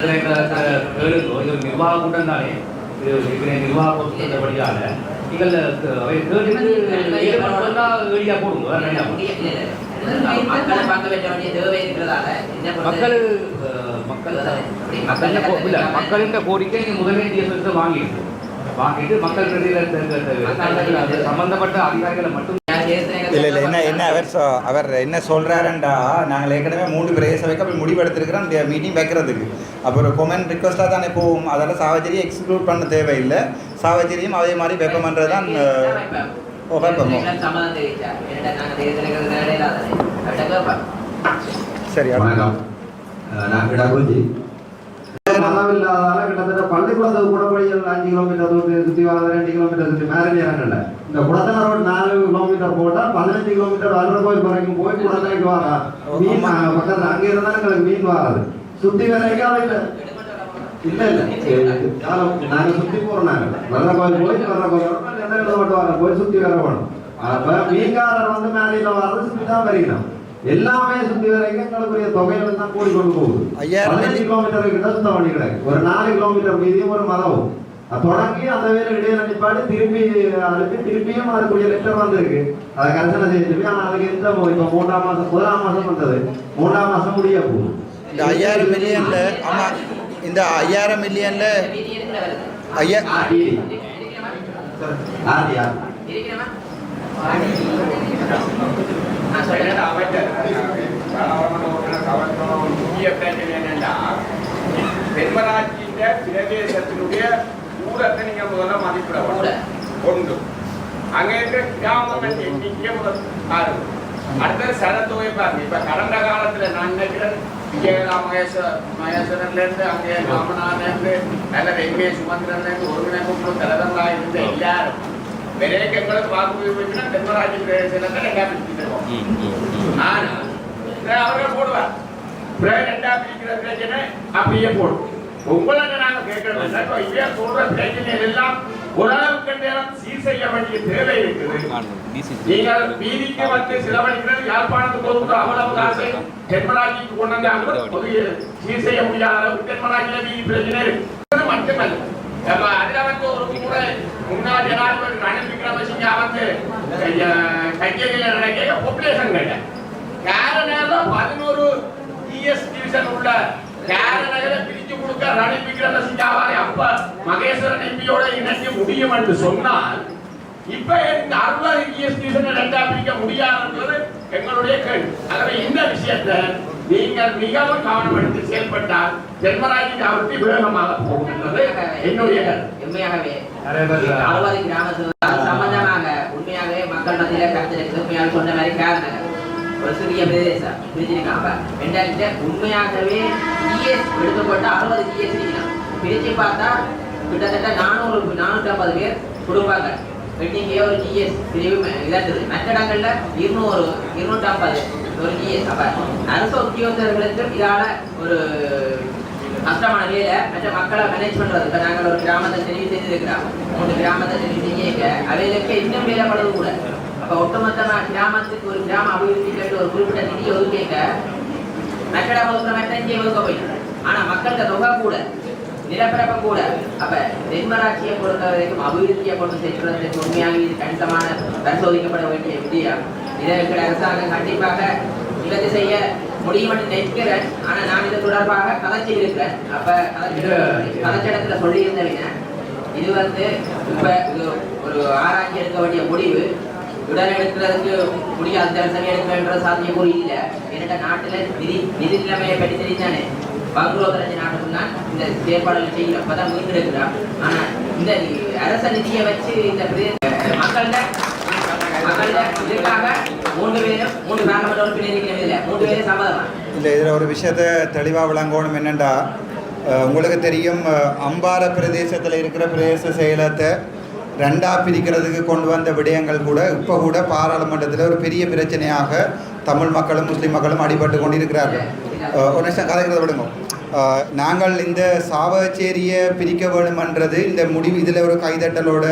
இது நிர்வாக கூட்டம் தானே இது நிர்வாக கூட்டத்தபடியால நீங்கள் அவை கேட்டு ஏரியா போடுங்க மக்கள் மக்கள் அப்படி மக்களின் கோரிக்கை நீ வாங்கிட்டு வாங்கிட்டு மக்கள் பிரதிநிதிகள் சம்பந்தப்பட்ட அதிகாரிகளை மட்டும் இல்லை இல்லை என்ன என்ன அவர் சொ- அவர் என்ன சொல்கிறாருண்டா நாங்கள் ஏற்கனவே மூணு பிரதேச சபைக்கு அப்படி முடிவெடுத்திருக்கிறோம் மீட்டிங் வைக்கிறதுக்கு. அப்புறம் கொமெண்ட் ரிக்வஸ்ட்டாக தானே போகும். அதெல்லாம் சாவச்சேரியை எக்ஸ்க்ளூட் பண்ண தேவையில்லை. சாவச்சேரியும் அதே மாதிரி வைப்பமன்றது தான்? சரி. வணக்கம். நான் கிடாகுஞ்சி மதம் இல்லாதால கிட்டத்தட்ட அஞ்சு கிலோமீட்டர் தூரத்துக்கு சுற்றி வர ரெண்டு கிலோமீட்டர் சுற்றி மேலே இறங்கல இந்த குடத்தன ரோடு நாலு கிலோமீட்டர் போட்டால் பதினஞ்சு கிலோமீட்டர் வல்ற கோயில் வரைக்கும் போய் குடத்தனைக்கு வரா மீன் பக்கத்தில் அங்கே இருந்தால் எங்களுக்கு மீன் வராது சுற்றி வரைக்கும் அது இல்லை இல்லை நாங்கள் சுற்றி போகிறோம் நாங்கள் போறோம் கோயில் போய் வர்ற கோயில் எந்த இடத்துல மட்டும் வர போய் சுற்றி வர வேணும் அப்போ மீன்காரர் வந்து மேலையில வர்றது சுற்றி தான் வரைக்கணும் எல்லாமே சுத்தி வரைக்கும் எங்களுக்குரிய தொகையில தான் கூடி கொண்டு போகுது பதினஞ்சு கிலோமீட்டர் கிட்ட பண்ணி கிடக்கு ஒரு நாலு கிலோமீட்டர் மீதியும் ஒரு அது தொடங்கி அந்த வேலை இடையில நிப்பாடு திருப்பி அதுக்கு திருப்பியும் அதுக்குரிய லெட்டர் வந்திருக்கு. அதை கரெக்டாக செஞ்சு ஆனா அதுக்கு எந்த இப்ப மூன்றாம் மாசம் முதலாம் மாசம் வந்தது. மூன்றாம் மாசம் முடிய போகுது. இந்த ஐயாயிரம் மில்லியன்ல ஆமாம் இந்த ஐயாயிரம் மில்லியன்ல ஐயா ஆடி ஆடியா நான் சொல்றேன் தென்மராட்சியின் பிரதேசத்தினுடைய தூரத்தை நீங்க முதல்ல மதிப்பிட ஒன்று. அங்க இருக்க கிராமங்கள் எண்ணிக்கை முதல் பாருங்க அடுத்தது சனத்தொகை பாருங்க. இப்ப கடந்த காலத்துல நான் நினைக்கிறேன் விஜயலா மகேஸ்வர மகேஸ்வரன்ல இருந்து அங்கே இருந்து சுமந்திரன்ல இருந்து ஒருங்கிணைப்பு தலைவர்களாக இருந்த எல்லாரும். விவேகங்களுக்கு தென்மராட்சி பிரதேசத்துல பிரிச்சிருவோம் அவர்கள் போடுவார் பிறகு ரெண்டா பிரிக்கிற பிரச்சனை அப்படியே போடும் உங்களை நாங்க கேட்கறது என்ன, சொல்ற பிரச்சனைகள் எல்லாம் ஓரளவுக்கு நேரம் சீர் செய்ய வேண்டிய தேவை இருக்குது நீங்கள் வீதிக்கு வந்து செலவழிக்கிறது யாழ்ப்பாணத்துக்கு ஒதுக்குற அவ்வளவு காசை தென்மராட்சிக்கு கொண்டு சீர் செய்ய முடியாத அளவுக்கு தென்மராட்சியில வீதி பிரச்சனை இருக்கு மட்டுமல்ல அதுல வந்து ஒரு முறை முன்னாள் ஜனாதிபதி ரணில் விக்ரமசிங்க வந்து பதினோரு டிவிஷன் உள்ள காரணங்களை பிரிச்சு கொடுக்க ரணில் விக்ரமசிங்காவாரை அப்ப மகேஸ்வரன் எம்பியோட இணைக்க முடியும் என்று சொன்னால் இப்ப இந்த அறுபது இஎஸ் டிவிஷன் ரெண்டா பிரிக்க முடியாதுன்றது எங்களுடைய கேள்வி. ஆகவே இந்த விஷயத்தை நீங்கள் மிகவும் கவனம் எடுத்து செயல்பட்டால் ஜென்மராஜி அவர்த்தி வேகமாக போகும் என்னுடைய அறுபது கிராமத்தில் உண்மையாகவே மக்கள் மத்தியில கருத்து உண்மையால் சொன்ன மாதிரி காரணம் ஒரு சிறிய பிரதேசம் பிரிச்சிருக்காங்க ரெண்டாயிரத்தி உண்மையாகவே ஜிஎஸ் எடுக்கப்பட்ட அறுபது ஜிஎஸ் இருக்கலாம் பிரிச்சு பார்த்தா கிட்டத்தட்ட நானூறு நானூற்றி ஐம்பது பேர் குடும்பங்கள் வெட்டிங்கே ஒரு ஜிஎஸ் பிரிவு இதாக்குது. மற்ற இடங்கள்ல இருநூறு இருநூற்றி ஐம்பது ஒரு ஜிஎஸ் அப்போ அரசு உத்தியோகத்தர்களுக்கும் இதால் ஒரு கஷ்டமான வேலை மற்ற மக்களை மேனேஜ் பண்றது. இப்ப நாங்கள் ஒரு கிராமத்தை தெரிவு செய்திருக்கிறோம். மூணு கிராமத்தை தெரிவு செஞ்சிருக்க அவைகளுக்கு இன்னும் வேலைப்படுறது கூட. அப்ப ஒட்டுமொத்தமா கிராமத்துக்கு ஒரு கிராம அபிவிருத்தி கேட்டு ஒரு குறிப்பிட்ட நிதி ஒதுக்கேங்க. மக்களை ஒதுக்க மட்டும் இங்கே ஒதுக்க போயிட்டு ஆனா மக்களுக்கு தொகை கூட நிலப்பரப்ப கூட. அப்ப தென்மராட்சியை பொறுத்த வரைக்கும் அபிவிருத்தியை கொண்டு சேர்க்கிறதுக்கு உண்மையாக இது கணிசமான பரிசோதிக்கப்பட வேண்டிய விடயம் இதை அரசாங்கம் கண்டிப்பாக நிவர்த்தி செய்ய முடியும் என்று நினைக்கிறேன் ஆனா நான் இது தொடர்பாக கதைச்சி இருக்கிறேன் அப்ப கதைச்ச இடத்துல சொல்லியிருந்தவங்க இது வந்து இப்ப ஒரு ஆராய்ச்சி எடுக்க வேண்டிய முடிவு. உடனே எடுக்கிறதுக்கு முடியாது சமயம் எடுக்க வேண்டிய சாத்தியக்கூறு இல்லை. என்னட்ட நாட்டுல நிதி நிதி நிலைமையை பற்றி தெரிந்தானே பங்குரோதரஞ்சு நாட்டுக்குள்ள இந்த செயற்பாடுகள் செய்யல அப்பதான் மீண்டு இருக்கிறான் ஆனா இந்த அரச நிதியை வச்சு இந்த மக்கள்கிட்ட இல்லை இதில் ஒரு விஷயத்தை தெளிவாக விளங்கணும் என்னென்னா உங்களுக்கு தெரியும் அம்பார அம்பாறை பிரதேசத்தில் இருக்கிற பிரதேச செயலத்தை ரெண்டா பிரிக்கிறதுக்கு கொண்டு வந்த விடயங்கள் கூட இப்போ கூட பாராளுமன்றத்தில் ஒரு பெரிய பிரச்சனையாக தமிழ் மக்களும் முஸ்லீம் மக்களும் அடிபட்டு கொண்டிருக்கிறார்கள். ஒரு நிமிஷம் கதைக்கிறத விடுங்க. நாங்கள் இந்த சாவச்சேரியை பிரிக்க வேணுமன்றது இந்த முடிவு இதில் ஒரு கைதட்டலோட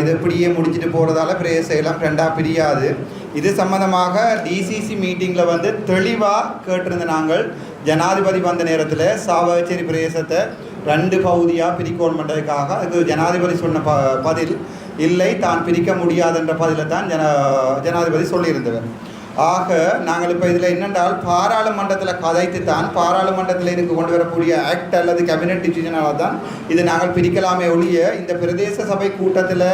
இது இப்படியே முடிச்சுட்டு போகிறதால பிரதேச எல்லாம் ரெண்டாக பிரியாது. இது சம்மந்தமாக டிசிசி மீட்டிங்கில் வந்து தெளிவாக கேட்டிருந்த நாங்கள் ஜனாதிபதி வந்த நேரத்தில் சாவகச்சேரி பிரதேசத்தை ரெண்டு பகுதியாக பிரிக்கணுன்றதுக்காக அதுக்கு ஜனாதிபதி சொன்ன ப பதில் இல்லை. தான் பிரிக்க முடியாதுன்ற பதிலை தான் ஜன ஜனாதிபதி சொல்லியிருந்தவர். ஆக நாங்கள் இப்போ இதில் என்னென்றால் பாராளுமன்றத்தில் கதைத்து தான் பாராளுமன்றத்தில் இருந்து கொண்டு வரக்கூடிய ஆக்ட் அல்லது கேபினட் டிசிஷனால தான் இது நாங்கள் பிரிக்கலாமே ஒழிய இந்த பிரதேச சபை கூட்டத்தில்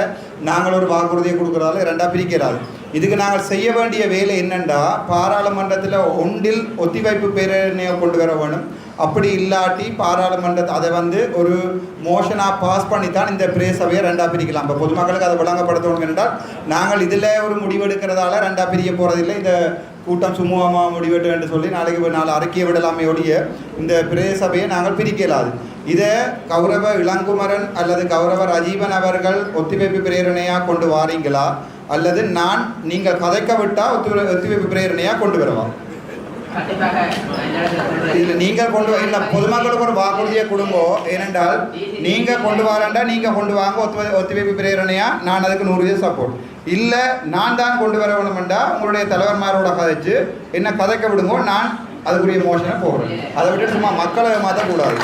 நாங்கள் ஒரு வாக்குறுதியை கொடுக்குறதால ரெண்டாக பிரிக்கிறாரு இதுக்கு நாங்கள் செய்ய வேண்டிய வேலை என்னென்றால் பாராளுமன்றத்தில் ஒன்றில் ஒத்திவைப்பு பேரணியை கொண்டு வர வேணும். அப்படி இல்லாட்டி பாராளுமன்றத்தை அதை வந்து ஒரு மோஷனாக பாஸ் பண்ணி தான் இந்த பிரே சபையை ரெண்டாக பிரிக்கலாம். இப்போ பொதுமக்களுக்கு அதை வழங்கப்படுத்தணும் என்றால் நாங்கள் இதில் ஒரு முடிவெடுக்கிறதால ரெண்டாக பிரிய போகிறதில்லை இந்த கூட்டம் சுமூகமாக முடிவெட்டு என்று சொல்லி நாளைக்கு நாலு அறிக்கையை விடலாமே ஒழிய இந்த பிரே சபையை நாங்கள் பிரிக்கலாது. இதை கௌரவ இளங்குமரன் அல்லது கௌரவ ரஜீவன் அவர்கள் ஒத்திவைப்பு பிரேரணையாக கொண்டு வாரீங்களா? அல்லது நான் நீங்கள் கதைக்க விட்டால் ஒத்தி ஒத்திவைப்பு பிரேரணையாக கொண்டு வரவா? இல்லை நீங்கள் கொண்டு இல்லை பொதுமக்களுக்கு ஒரு வாக்குறுதியை கொடுங்கோ. ஏனென்றால் நீங்கள் கொண்டு வரேன்டா நீங்கள் கொண்டு வாங்க ஒத்து ஒத்திவைப்பு பிரேரணையா? நான் அதுக்கு நூறு வீதம் சப்போர்ட் இல்லை நான் தான் கொண்டு வர வேணுமெண்டா உங்களுடைய தலைவர்மாரோட கதைச்சு என்ன கதைக்க விடுங்கோ நான் அதுக்குரிய மோஷனை போடுறேன். அதை விட்டு சும்மா மக்களை மாற்றக்கூடாது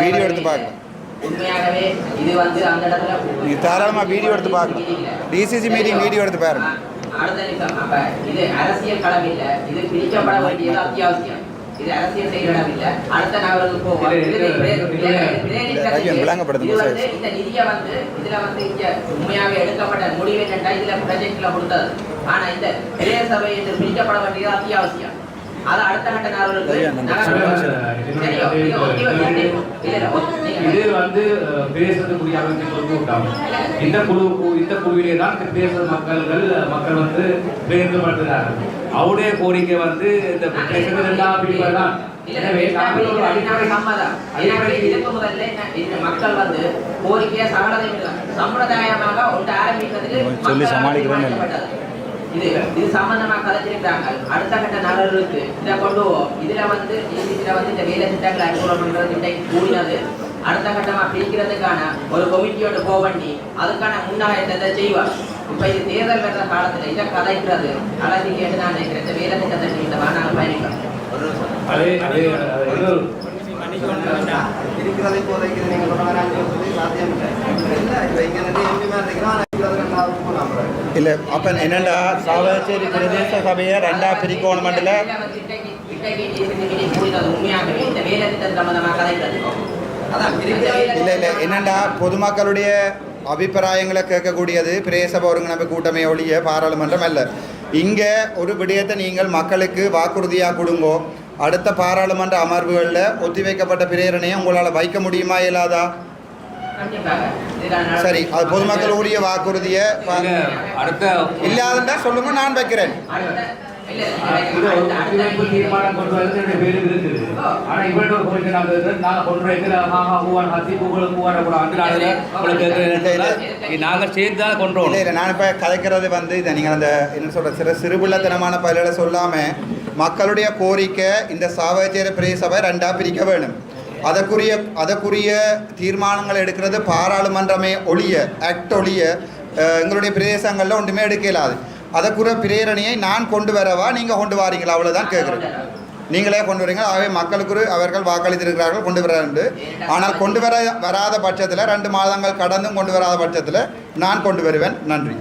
வீடியோ எடுத்து பாருங்க. உண்மையாகவே இது வந்து அந்த இடத்துல நீ தாராளமா வீடியோ எடுத்து பாருங்க. DCC meeting வீடியோ எடுத்து பாருங்க. அடுத்த நிமிஷம் அப்ப இது அரசியல் களம் இல்ல. இது பிரிக்கப்பட வேண்டியது அத்தியாவசியம். இது அரசியல் செய்ய இடம் இல்ல. அடுத்த நகருக்கு போவோம். இந்த நிதியை வந்து இதுல வந்து இங்க உண்மையாவே எடுக்கப்பட்ட முடிவு என்னன்னா இதுல ப்ராஜெக்ட்ல கொடுத்தது. ஆனா இந்த பெரிய சபை என்று பிரிக்கப்பட வேண்டியது அத்தியாவசியம். அது அடுத்த கட்ட. தெரியும். இது வந்து கூட்டம் இந்த குழு இந்த குழுவிலே தான் மக்கள்கள் மக்கள் வந்து தேர்ந்தெடுக்கிறார்கள் அவருடைய கோரிக்கை வந்து இந்த பிரதேசத்தில் எல்லா பிரிவுகள் தான் எனவே மக்கள் வந்து கோரிக்கையை. சம்பிரதாயமாக ஒன்று ஆரம்பிக்கிறதுக்கு சொல்லி. தீர்மானிக்கப்பட்டது. இது இது சம்பந்தமா கதைச்சிருக்காங்க அடுத்த கட்ட நகருக்கு இதை கொண்டு போவோம் இதுல வந்து இதுல வந்து இந்த வேலை திட்டங்களை அறிமுகம் பண்றது இன்றைக்கு கூடினது. அடுத்த கட்டமா பிரிக்கிறதுக்கான ஒரு கொமிட்டியோட போ பண்ணி அதுக்கான முன்னாயத்தை செய்வார் இப்ப இது தேர்தல் வர்ற காலத்துல இதை கதைக்கிறது. அழகு கேட்டு நான் நினைக்கிறேன் இந்த வேலை திட்டத்தை இந்த நாங்கள் அதே அதே இருக்கிறதை இப்போதைக்கு நீங்க சொன்ன மாதிரி அஞ்சு வருஷத்துக்கு சாத்தியம் இல்லை இல்லை இப்போ இங்கே நிறைய எம்பி மாதிரி இருக்கிறோம் ஆனால் இருக்கிறது ரெண்டாவது நம்புறேன் இல்லை அப்போ என்னென்னா சாவகச்சேரி பிரதேச சபையை ரெண்டாக பிரிக்கணுமெண்டில் உண்மையாகவே இல்லை இல்லை என்னண்டா? பொதுமக்களுடைய அபிப்பிராயங்களை கேட்கக்கூடியது பிரேசப ஒருங்கிணைப்பு கூட்டமை ஒழிய பாராளுமன்றம் அல்ல. இங்கே ஒரு விடயத்தை நீங்கள் மக்களுக்கு வாக்குறுதியாக கொடுங்கோ. அடுத்த பாராளுமன்ற அமர்வுகளில் ஒத்திவைக்கப்பட்ட பிரேரணையை உங்களால் வைக்க முடியுமா இயலாதா? சரி அது பொதுமக்கள் உரிய வாக்குறுதியை அடுத்த இல்லாதுண்டா சொல்லுங்க நான் வைக்கிறேன். தீர்மானம் கொண்டு வரது ரெண்டு பேரும் இருக்குது. ஆனா இவர்கிட்ட ஒரு கோரிக்கை நாங்க இருக்கு. நாங்க கொண்டு வைக்கிற மாமா பூவான் ஹசி பூக்கள் பூவான கூட அந்த நாளில் உங்களுக்கு கேட்கிறேன். நாங்கள் சேர்ந்து தான் கொண்டு இல்லை இல்லை நான் இப்போ கதைக்கிறது வந்து இதை நீங்கள் அந்த என்ன சொல்கிற சிறு சிறுபிள்ளத்தனமான பதில்களை சொல்லாமல் மக்களுடைய கோரிக்கை இந்த சாவகச்சேரி பிரதேச சபை ரெண்டாக பிரிக்க வேணும். அதற்குரிய அதற்குரிய தீர்மானங்கள் எடுக்கிறது பாராளுமன்றமே ஒழிய ஆக்ட் ஒழிய எங்களுடைய பிரதேசங்களில் ஒன்றுமே எடுக்க இயலாது அதற்குரிய பிரேரணையை நான் கொண்டு வரவா நீங்கள் கொண்டு வாரீங்களா? அவ்வளோதான் கேட்குறேன் நீங்களே கொண்டு வரீங்க. ஆகவே மக்களுக்கு அவர்கள் வாக்களித்திருக்கிறார்கள் கொண்டு வர ஆனால் கொண்டு வர வராத பட்சத்தில் ரெண்டு மாதங்கள் கடந்தும் கொண்டு வராத பட்சத்தில் நான் கொண்டு வருவேன். நன்றி.